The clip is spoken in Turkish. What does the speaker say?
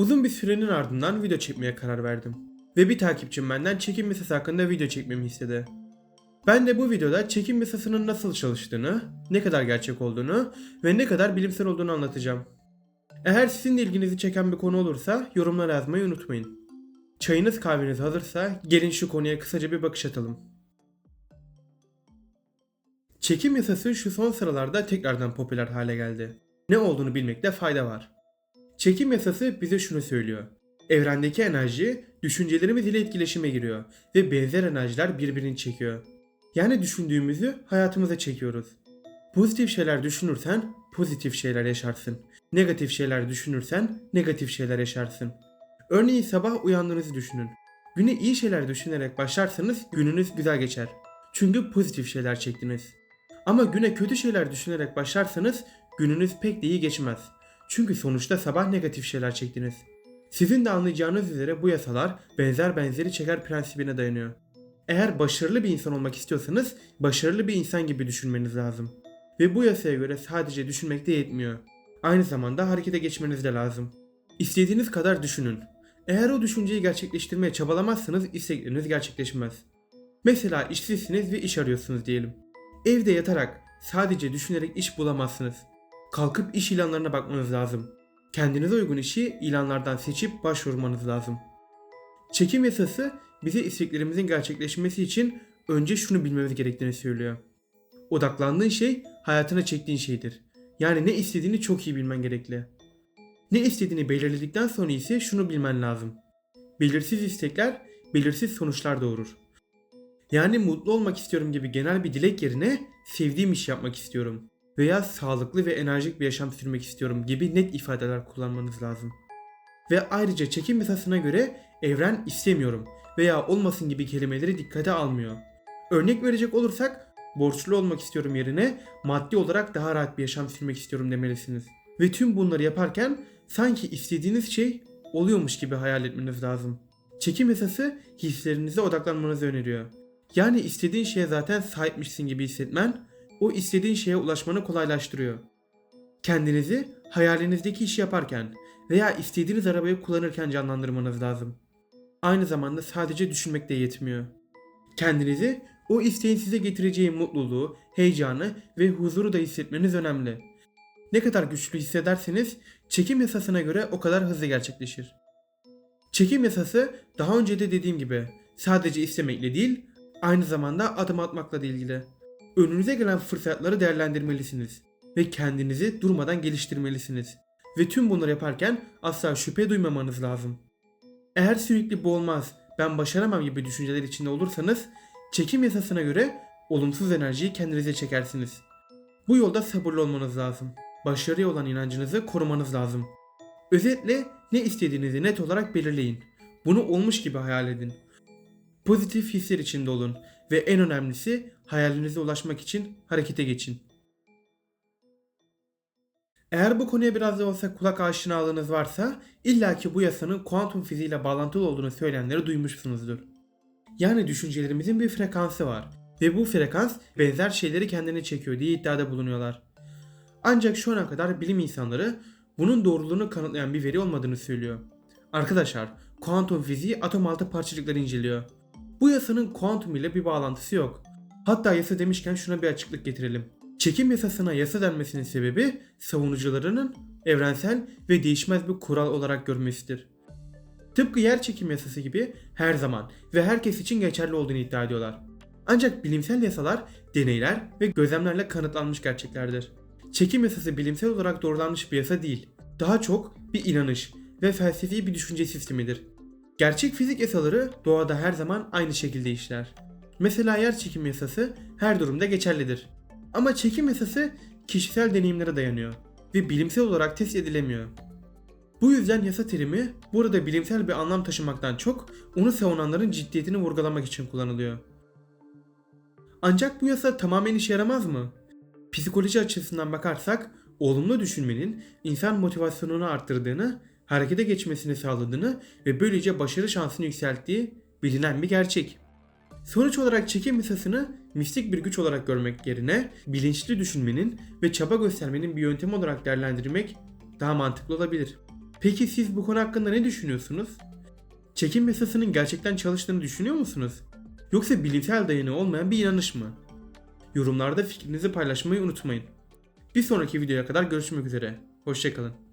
Uzun bir sürenin ardından video çekmeye karar verdim. Ve bir takipçim benden çekim yasası hakkında video çekmemi istedi. Ben de bu videoda çekim yasasının nasıl çalıştığını, ne kadar gerçek olduğunu ve ne kadar bilimsel olduğunu anlatacağım. Eğer sizin de ilginizi çeken bir konu olursa yorumlara yazmayı unutmayın. Çayınız kahveniz hazırsa gelin şu konuya kısaca bir bakış atalım. Çekim yasası şu son sıralarda tekrardan popüler hale geldi. Ne olduğunu bilmekte fayda var. Çekim yasası bize şunu söylüyor. Evrendeki enerji düşüncelerimiz ile etkileşime giriyor ve benzer enerjiler birbirini çekiyor. Yani düşündüğümüzü hayatımıza çekiyoruz. Pozitif şeyler düşünürsen pozitif şeyler yaşarsın. Negatif şeyler düşünürsen negatif şeyler yaşarsın. Örneğin sabah uyandığınızı düşünün. Güne iyi şeyler düşünerek başlarsanız gününüz güzel geçer. Çünkü pozitif şeyler çektiniz. Ama güne kötü şeyler düşünerek başlarsanız gününüz pek de iyi geçmez. Çünkü sonuçta sabah negatif şeyler çektiniz. Sizin de anlayacağınız üzere bu yasalar benzer benzeri çeker prensibine dayanıyor. Eğer başarılı bir insan olmak istiyorsanız başarılı bir insan gibi düşünmeniz lazım. Ve bu yasaya göre sadece düşünmek de yetmiyor. Aynı zamanda harekete geçmeniz de lazım. İstediğiniz kadar düşünün. Eğer o düşünceyi gerçekleştirmeye çabalamazsanız istekleriniz gerçekleşmez. Mesela işsizsiniz ve iş arıyorsunuz diyelim. Evde yatarak sadece düşünerek iş bulamazsınız. Kalkıp iş ilanlarına bakmanız lazım. Kendinize uygun işi ilanlardan seçip başvurmanız lazım. Çekim yasası bize isteklerimizin gerçekleşmesi için önce şunu bilmemiz gerektiğini söylüyor. Odaklandığın şey hayatına çektiğin şeydir. Yani ne istediğini çok iyi bilmen gerekli. Ne istediğini belirledikten sonra ise şunu bilmen lazım. Belirsiz istekler belirsiz sonuçlar doğurur. Yani mutlu olmak istiyorum gibi genel bir dilek yerine sevdiğim iş yapmak istiyorum veya sağlıklı ve enerjik bir yaşam sürmek istiyorum gibi net ifadeler kullanmanız lazım. Ve ayrıca çekim yasasına göre evren istemiyorum veya olmasın gibi kelimeleri dikkate almıyor. Örnek verecek olursak borçlu olmak istiyorum yerine maddi olarak daha rahat bir yaşam sürmek istiyorum demelisiniz. Ve tüm bunları yaparken sanki istediğiniz şey oluyormuş gibi hayal etmeniz lazım. Çekim yasası hislerinize odaklanmanızı öneriyor. Yani istediğin şeye zaten sahipmişsin gibi hissetmen o istediğin şeye ulaşmanı kolaylaştırıyor. Kendinizi hayalinizdeki işi yaparken veya istediğiniz arabayı kullanırken canlandırmanız lazım. Aynı zamanda sadece düşünmek de yetmiyor. Kendinizi o isteğin size getireceği mutluluğu, heyecanı ve huzuru da hissetmeniz önemli. Ne kadar güçlü hissederseniz çekim yasasına göre o kadar hızlı gerçekleşir. Çekim yasası daha önce de dediğim gibi sadece istemekle değil, aynı zamanda adım atmakla da ilgili. Önünüze gelen fırsatları değerlendirmelisiniz ve kendinizi durmadan geliştirmelisiniz. Ve tüm bunları yaparken asla şüphe duymamanız lazım. Eğer sürekli bu olmaz, ben başaramam gibi düşünceler içinde olursanız çekim yasasına göre olumsuz enerjiyi kendinize çekersiniz. Bu yolda sabırlı olmanız lazım. Başarıya olan inancınızı korumanız lazım. Özetle ne istediğinizi net olarak belirleyin. Bunu olmuş gibi hayal edin. Pozitif hisler içinde olun ve en önemlisi hayalinize ulaşmak için harekete geçin. Eğer bu konuya biraz da olsa kulak aşinalığınız varsa illaki bu yasanın kuantum fiziğiyle bağlantılı olduğunu söyleyenleri duymuşsunuzdur. Yani düşüncelerimizin bir frekansı var ve bu frekans benzer şeyleri kendine çekiyor diye iddiada bulunuyorlar. Ancak şu ana kadar bilim insanları bunun doğruluğunu kanıtlayan bir veri olmadığını söylüyor. Arkadaşlar, kuantum fiziği atom altı parçacıkları inceliyor. Bu yasanın kuantum ile bir bağlantısı yok. Hatta yasa demişken şuna bir açıklık getirelim. Çekim yasasına yasa denmesinin sebebi savunucularının evrensel ve değişmez bir kural olarak görmesidir. Tıpkı yer çekim yasası gibi her zaman ve herkes için geçerli olduğunu iddia ediyorlar. Ancak bilimsel yasalar deneyler ve gözlemlerle kanıtlanmış gerçeklerdir. Çekim yasası bilimsel olarak doğrulanmış bir yasa değil. Daha çok bir inanış ve felsefi bir düşünce sistemidir. Gerçek fizik yasaları doğada her zaman aynı şekilde işler. Mesela yer çekim yasası her durumda geçerlidir. Ama çekim yasası kişisel deneyimlere dayanıyor ve bilimsel olarak test edilemiyor. Bu yüzden yasa terimi burada bilimsel bir anlam taşımaktan çok onu savunanların ciddiyetini vurgulamak için kullanılıyor. Ancak bu yasa tamamen işe yaramaz mı? Psikoloji açısından bakarsak olumlu düşünmenin insan motivasyonunu arttırdığını, harekete geçmesini sağladığını ve böylece başarı şansını yükselttiği bilinen bir gerçek. Sonuç olarak çekim yasasını mistik bir güç olarak görmek yerine bilinçli düşünmenin ve çaba göstermenin bir yöntemi olarak değerlendirmek daha mantıklı olabilir. Peki siz bu konu hakkında ne düşünüyorsunuz? Çekim yasasının gerçekten çalıştığını düşünüyor musunuz? Yoksa bilimsel dayanığı olmayan bir inanış mı? Yorumlarda fikrinizi paylaşmayı unutmayın. Bir sonraki videoya kadar görüşmek üzere. Hoşçakalın.